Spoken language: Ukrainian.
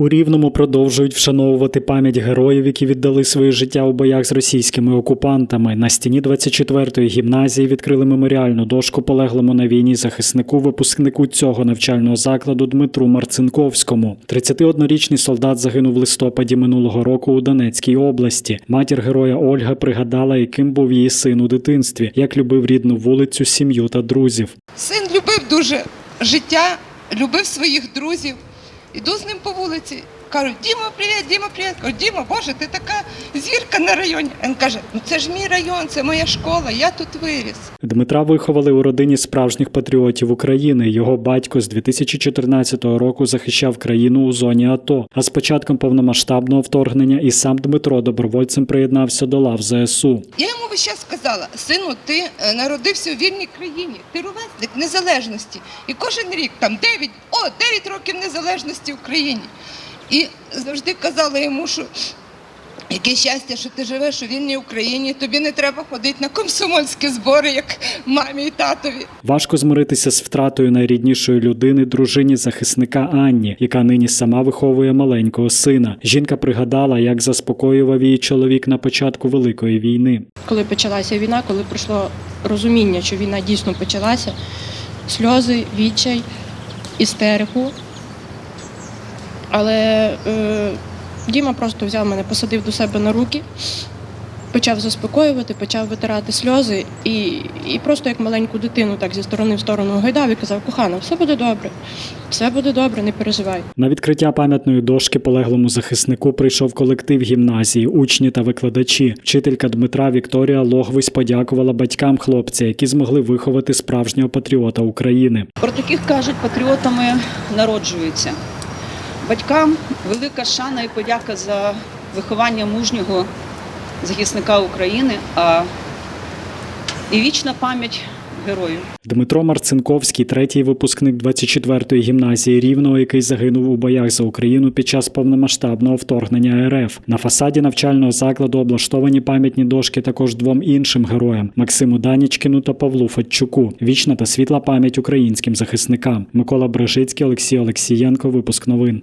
У Рівному продовжують вшановувати пам'ять героїв, які віддали своє життя у боях з російськими окупантами. На стіні 24-ї гімназії відкрили меморіальну дошку полеглому на війні захиснику, випускнику цього навчального закладу Дмитру Марцинковському. 31-річний солдат загинув в листопаді минулого року у Донецькій області. Матір героя Ольга пригадала, яким був її син у дитинстві, як любив рідну вулицю, сім'ю та друзів. Син любив дуже життя, любив своїх друзів. Іду з ним по вулиці. Кажу, Діма, привіт, Діма, привіт. Кажу, Діма, Боже, ти така зірка на районі. Він каже, ну це ж мій район, це моя школа, я тут виріс. Дмитра виховали у родині справжніх патріотів України. Його батько з 2014 року захищав країну у зоні АТО. А з початком повномасштабного вторгнення і сам Дмитро добровольцем приєднався до лав ЗСУ. Я йому весь час сказала, сину, ти е, народився у вільній країні, ти ровесник незалежності. І кожен рік там 9, о, 9 років незалежності в Україні. І завжди казала йому, що яке щастя, що ти живеш у вільній Україні, тобі не треба ходити на комсомольські збори, як мамі і татові. Важко змиритися з втратою найріднішої людини, дружині захисника Анні, яка нині сама виховує маленького сина. Жінка пригадала, як заспокоював її чоловік на початку великої війни. коли почалася війна, коли прийшло розуміння, що війна дійсно почалася, сльози, відчай, істерику. Але е, Діма просто взяв мене, посадив до себе на руки, почав заспокоювати, почав витирати сльози і, і просто як маленьку дитину, так зі сторони в сторону гойдав і казав: кохана, все буде добре, все буде добре, не переживай. На відкриття пам'ятної дошки полеглому захиснику прийшов колектив гімназії, учні та викладачі. Вчителька Дмитра Вікторія Логвись подякувала батькам хлопця, які змогли виховати справжнього патріота України. Про таких кажуть, патріотами народжуються. Батькам велика шана і подяка за виховання мужнього захисника України, а і вічна пам'ять герою. Дмитро Марцинковський, третій випускник 24-ї гімназії Рівного, який загинув у боях за Україну під час повномасштабного вторгнення РФ. На фасаді навчального закладу облаштовані пам'ятні дошки також двом іншим героям Максиму Данічкіну та Павлу Федчуку. Вічна та світла пам'ять українським захисникам. Микола Брежицький, Олексій Олексієнко. Випуск новин.